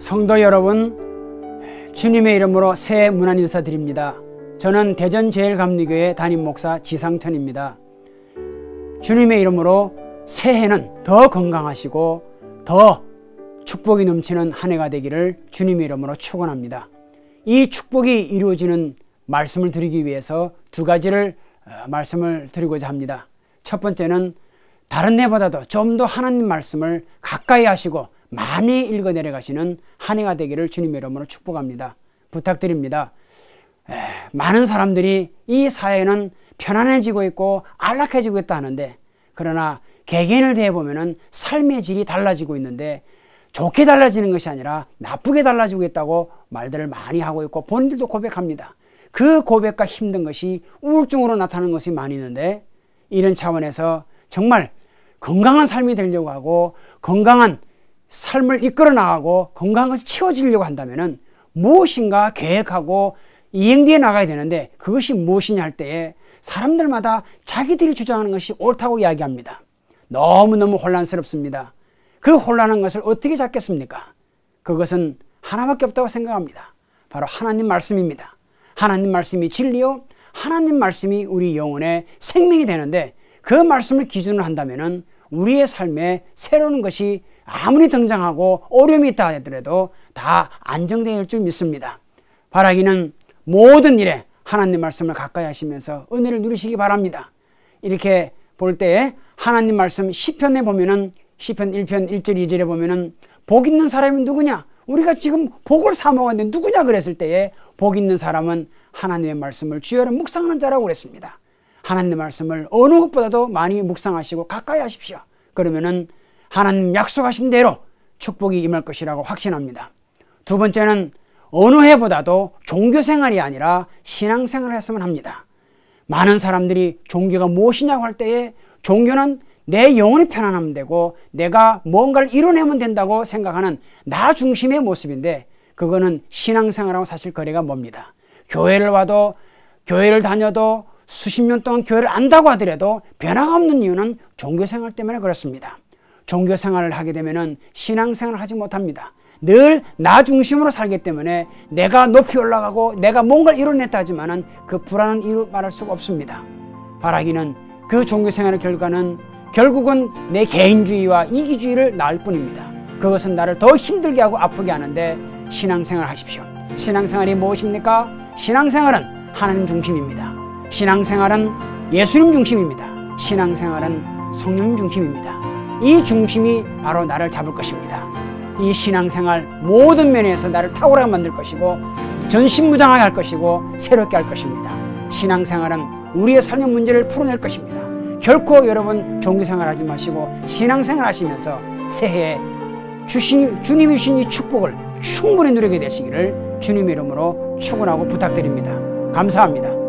성도 여러분, 주님의 이름으로 새해 문안 인사드립니다. 저는 대전 제일감리교회 담임 목사 지상천입니다. 주님의 이름으로 새해는 더 건강하시고 더 축복이 넘치는 한 해가 되기를 주님의 이름으로 축원합니다. 이 축복이 이루어지는 말씀을 드리기 위해서 두 가지를 어, 말씀을 드리고자 합니다. 첫 번째는 다른 해보다도 좀 더 하나님 말씀을 가까이 하시고 많이 읽어 내려가시는 한 해가 되기를 주님의 이름으로 축복합니다. 부탁드립니다. 에, 많은 사람들이 이 사회는 편안해지고 있고 안락해지고 있다 하는데 그러나 개개인을 대해 보면 삶의 질이 달라지고 있는데 좋게 달라지는 것이 아니라 나쁘게 달라지고 있다고 말들을 많이 하고 있고 본인들도 고백합니다. 그 고백과 힘든 것이 우울증으로 나타나는 것이 많이 있는데 이런 차원에서 정말 건강한 삶이 되려고 하고 건강한 삶을 이끌어 나가고 건강한 것이 채워지려고 한다면 무엇인가 계획하고 이행되어 나가야 되는데 그것이 무엇이냐 할 때에 사람들마다 자기들이 주장하는 것이 옳다고 이야기합니다. 너무너무 혼란스럽습니다. 그 혼란한 것을 어떻게 잡겠습니까? 그것은 하나밖에 없다고 생각합니다. 바로 하나님 말씀입니다. 하나님 말씀이 진리요. 하나님 말씀이 우리 영혼의 생명이 되는데 그 말씀을 기준으로 한다면 우리의 삶에 새로운 것이 아무리 등장하고 어려움이 있다 하더라도 다 안정될 줄 믿습니다. 바라기는 모든 일에 하나님 말씀을 가까이 하시면서 은혜를 누리시기 바랍니다. 이렇게 볼때 하나님 말씀 시편에 보면은 시편 1편 1절 2절에 보면은 복 있는 사람이 누구냐? 우리가 지금 복을 사모하는데 누구냐 그랬을 때에 복 있는 사람은 하나님의 말씀을 주여를 묵상하는 자라고 그랬습니다. 하나님의 말씀을 어느 것보다도 많이 묵상하시고 가까이 하십시오. 그러면은 하나님 약속하신 대로 축복이 임할 것이라고 확신합니다. 두 번째는 어느 해보다도 종교 생활이 아니라 신앙 생활을 했으면 합니다. 많은 사람들이 종교가 무엇이냐고 할 때에 종교는 내 영혼이 편안하면 되고 내가 뭔가를 이뤄내면 된다고 생각하는 나 중심의 모습인데 그거는 신앙생활하고 사실 거리가 멉니다. 교회를 와도 교회를 다녀도 수십 년 동안 교회를 안다고 하더라도 변화가 없는 이유는 종교생활 때문에 그렇습니다. 종교 생활을 하게 되면 신앙 생활을 하지 못합니다. 늘 나 중심으로 살기 때문에 내가 높이 올라가고 내가 뭔가를 이뤄냈다 하지만 그 불안은 이루 말할 수가 없습니다. 바라기는 그 종교 생활의 결과는 결국은 내 개인주의와 이기주의를 낳을 뿐입니다. 그것은 나를 더 힘들게 하고 아프게 하는데 신앙생활 하십시오. 신앙생활이 무엇입니까? 신앙생활은 하나님 중심입니다. 신앙생활은 예수님 중심입니다. 신앙생활은 성령 중심입니다. 이 중심이 바로 나를 잡을 것입니다. 이 신앙생활 모든 면에서 나를 탁월하게 만들 것이고 전신무장하게 할 것이고 새롭게 할 것입니다. 신앙생활은 우리의 삶의 문제를 풀어낼 것입니다. 결코 여러분 종교생활 하지 마시고 신앙생활 하시면서 새해에 주신, 주님이 주신 이 축복을 충분히 누리게 되시기를 주님의 이름으로 축원하고 부탁드립니다. 감사합니다.